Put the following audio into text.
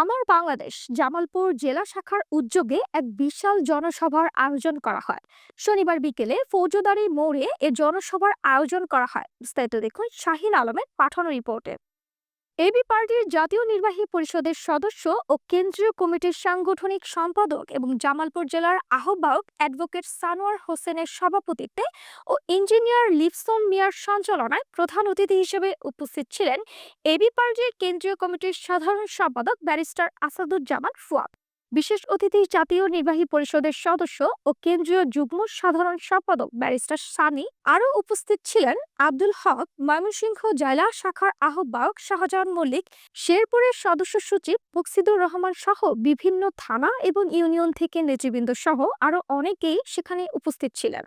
আমার বাংলাদেশ জামালপুর জেলা শাখার উদ্যোগে এক বিশাল জনসভার আয়োজন করা হয়। শনিবার বিকেলে ফৌজদারি মোড়ে এ জনসভার আয়োজন করা হয়। বিস্তারিত দেখুন শাহিন আলমের পাঠানো রিপোর্টে। এবি পার্টির জাতীয় নির্বাহী পরিষদের সদস্য ও কেন্দ্রীয় কমিটির সাংগঠনিক সম্পাদক এবং জামালপুর জেলার আহ্বায়ক অ্যাডভোকেট সানোয়ার হোসেনের সভাপতিত্বে ও ইঞ্জিনিয়ার লিপসন মিয়ার সঞ্চালনায় প্রধান অতিথি হিসেবে উপস্থিত ছিলেন এবি পার্টির কেন্দ্রীয় কমিটির সাধারণ সম্পাদক ব্যারিস্টার আসাদুজ্জামান ফুয়াদ। বিশেষ অতিথি জাতীয় নির্বাহী পরিষদের সদস্য ও কেন্দ্রীয় যুগ্ম সাধারণ সম্পাদক ব্যারিস্টার সানি আরও উপস্থিত ছিলেন আব্দুল হক, ময়মনসিংহ জেলা শাখার আহ্বায়ক শাহজাহান মল্লিক, শেরপুরের সদস্য সচিব মুকসিদুর রহমান সহ বিভিন্ন থানা এবং ইউনিয়ন থেকে নেতৃবৃন্দ সহ আরও অনেকেই সেখানে উপস্থিত ছিলেন।